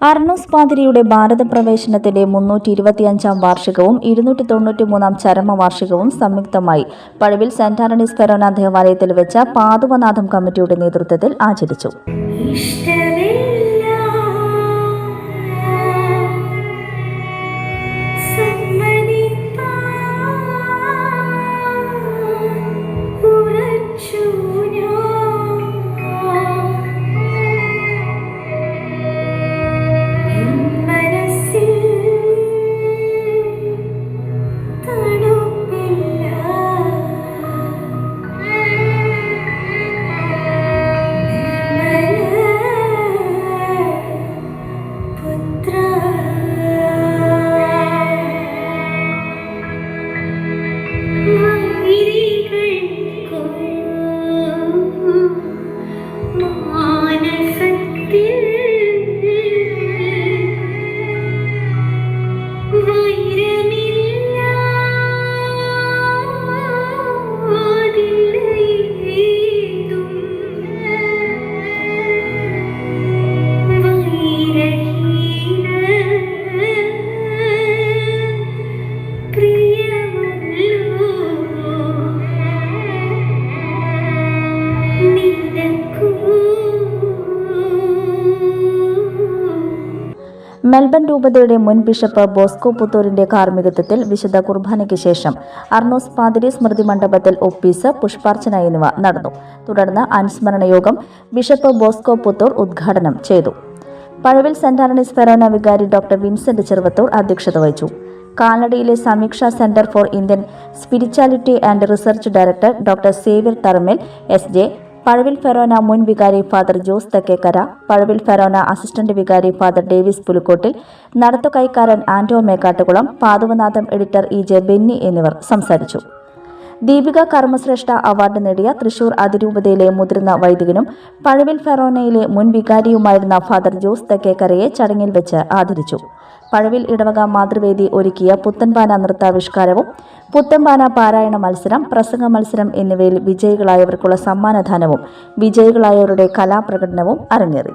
അർണോസ് പാതിരിയുടെ ഭാരത പ്രവേശനത്തിന്റെ മുന്നൂറ്റി ഇരുപത്തിയഞ്ചാം വാർഷികവും ഇരുന്നൂറ്റി തൊണ്ണൂറ്റി മൂന്നാം ചരമ വാർഷികവും സംയുക്തമായി പഴവിൽ സെന്റ് ആന്റണീസ് ഫെറോന ദേവാലയത്തിൽ വെച്ച പാതുവനാഥം കമ്മിറ്റിയുടെ നേതൃത്വത്തിൽ ആചരിച്ചു. മെൽബൺ രൂപതയുടെ മുൻ ബിഷപ്പ് ബോസ്കോ പുത്തൂരിന്റെ കാർമ്മികത്വത്തിൽ വിശുദ്ധ കുർബാനയ്ക്ക് ശേഷം അർണോസ് പാതിരി സ്മൃതി മണ്ഡപത്തിൽ ഒപ്പീസ് പുഷ്പാർച്ചന എന്നിവ നടന്നു. തുടർന്ന് അനുസ്മരണ യോഗം ബിഷപ്പ് ബോസ്കോ പുത്തൂർ ഉദ്ഘാടനം ചെയ്തു. പഴവിൽ സെന്റ് ആന്റണീസ് ഫെറോന വികാരി ഡോക്ടർ വിൻസെന്റ് ചെറുവത്തൂർ അധ്യക്ഷത വഹിച്ചു. കാനഡയിലെ Sameeksha centre for Indian spirituality and research director doctor Xavier Tharamel S J Pazhavil forane മുൻ വികാരി father Jose Thekkekara Pazhavil forane assistant വികാരി ഫാദർ ഡേവിസ് പുലുക്കോട്ടിൽ നടത്തുകൈക്കാരൻ ആന്റോ മേക്കാട്ടുകുളം പാതുവനാഥം എഡിറ്റർ ഇ ജെ ബെന്നി എന്നിവർ സംസാരിച്ചു. ദീപിക കർമ്മശ്രേഷ്ഠ അവാർഡ് നേടിയ തൃശൂർ അതിരൂപതയിലെ മുതിർന്ന വൈദികനും പഴവിൽ ഫെറോനയിലെ മുൻ വികാരിയുമായിരുന്ന ഫാദർ ജോസ് തെക്കേക്കരയെ ചടങ്ങിൽ വെച്ച് ആദരിച്ചു. പഴവിൽ ഇടവക മാതൃവേദി ഒരുക്കിയ പുത്തൻപാന നൃത്താവിഷ്കാരവും പുത്തൻപാന പാരായണ മത്സരം പ്രസംഗ മത്സരം എന്നിവയിൽ വിജയികളായവർക്കുള്ള സമ്മാനദാനവും വിജയികളായവരുടെ കലാപ്രകടനവും അരങ്ങേറി.